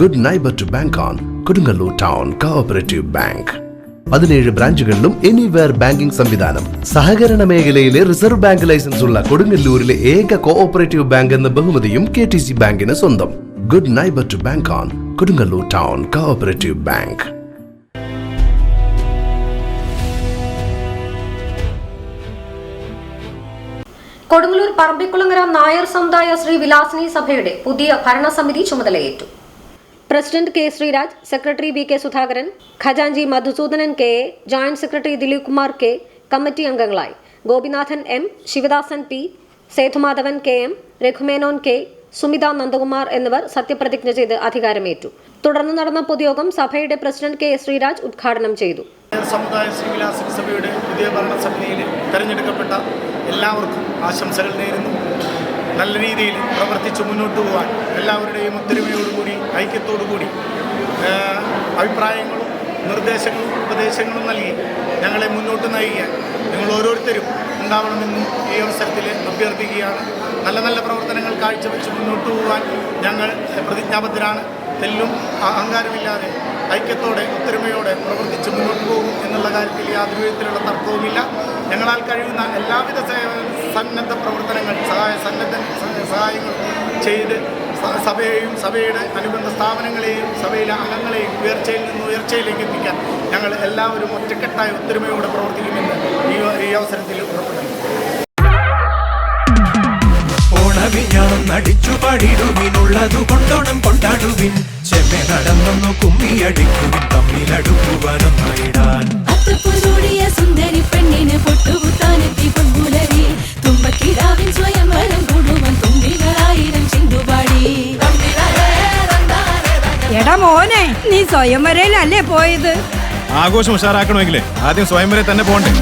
Good neighbour to bank on Kodungallur town cooperative bank പതിനേഴ് ബ്രാഞ്ചുകളിലും anywhere banking സംവിധാനം. സഹകരണ മേഖലയിലെ റിസർവ് ബാങ്ക് ലൈസൻസ് ഉള്ള കൊടുങ്ങല്ലൂരിലെ ഏക കോഓപ്പറേറ്റീവ് ബാങ്ക് എന്ന ബഹുമതിയും കെ ടി സി ബാങ്കിന് സ്വന്തം. Good neighbour to bank on Kodungallur town cooperative bank Kodungallur Parambikulangara Nair സമുദായ ശ്രീ വിലാസിനി സഭയുടെ പുതിയ ഭരണസമിതി ചുമതലയേറ്റു. President K Sreeraj secretary V K Sudhakaran ഖജാൻജി Madhusoodanan K A joint secretary Dileep Kumar K committee അംഗങ്ങളായി. Gopinathan M Sivadasan P Sethumadhavan K M Raghumenon K Sumitha Nandakumar എന്നിവർ സത്യപ്രതിജ്ഞ ചെയ്ത് അധികാരമേറ്റു. തുടർന്ന് നടന്ന പൊതുയോഗം സഭയുടെ പ്രസിഡന്റ് കെ ശ്രീരാജ് ഉദ്ഘാടനം ചെയ്തു. സമുദായ ശ്രീവിലാസ സഭയുടെ പുതിയ ഭരണസമിതിയിൽ തെരഞ്ഞെടുക്കപ്പെട്ട എല്ലാവർക്കും ആശംസകൾ നേരുന്നു. നല്ല രീതിയിൽ പ്രവർത്തിച്ച് മുന്നോട്ട് പോകാൻ എല്ലാവരുടെയും ഒത്തൊരുമയോടുകൂടി ഐക്യത്തോടുകൂടി അഭിപ്രായങ്ങളും നിർദ്ദേശങ്ങളും ഉപദേശങ്ങളും നൽകി ഞങ്ങളെ മുന്നോട്ട് നയിക്കാൻ നിങ്ങൾ ഓരോരുത്തരും ഉണ്ടാവണമെന്നും ഈ അവസരത്തിൽ അഭ്യർത്ഥിക്കുകയാണ്. നല്ല നല്ല പ്രവർത്തനങ്ങൾ കാഴ്ചവെച്ച് മുന്നോട്ട് പോകാൻ ഞങ്ങൾ പ്രതിജ്ഞാബദ്ധരാണ്. തെല്ലും അഹങ്കാരമില്ലാതെ ഐക്യത്തോടെ ഒത്തൊരുമയോടെ പ്രവർത്തിച്ച് മുന്നോട്ട് പോകും എന്നുള്ള കാര്യത്തിൽ യാതൊരു വിധത്തിലുള്ള തർക്കവുമില്ല. ഞങ്ങളാൽ കഴിയുന്ന എല്ലാവിധ സന്നദ്ധ പ്രവർത്തനങ്ങൾ സഹായ സന്നദ്ധ സഹായങ്ങൾ ചെയ്ത് സഭയെയും സഭയുടെ അനുബന്ധ സ്ഥാപനങ്ങളെയും സഭയിലെ അംഗങ്ങളെയും ഉയർച്ചയിൽ നിന്ന് ഉയർച്ചയിലേക്ക് എത്തിക്കാൻ ഞങ്ങൾ എല്ലാവരും ഒറ്റക്കെട്ടായ ഒത്തൊരുമയോടെ പ്രവർത്തിക്കുമെന്ന് ഈ അവസരത്തിൽ ഉറപ്പുണ്ട് ഓണവിഞ്ഞാണം നടിച്ചു പാടിടുവിനുള്ളതു കൊണ്ടോണം കൊണ്ടാടുവിൻ. ചെമ്മ നടന്നൊന്നു കുമ്മിയടിക്കുവിൻ. തമ്മിലടുക്കുവാനൊന്നായിടാൻ മോനെ നീ സ്വയംവരയിലല്ലേ പോയത്? ആഘോഷം ഉഷാറാക്കണമെങ്കിലേ ആദ്യം സ്വയംവരെ തന്നെ പോകണ്ടേ.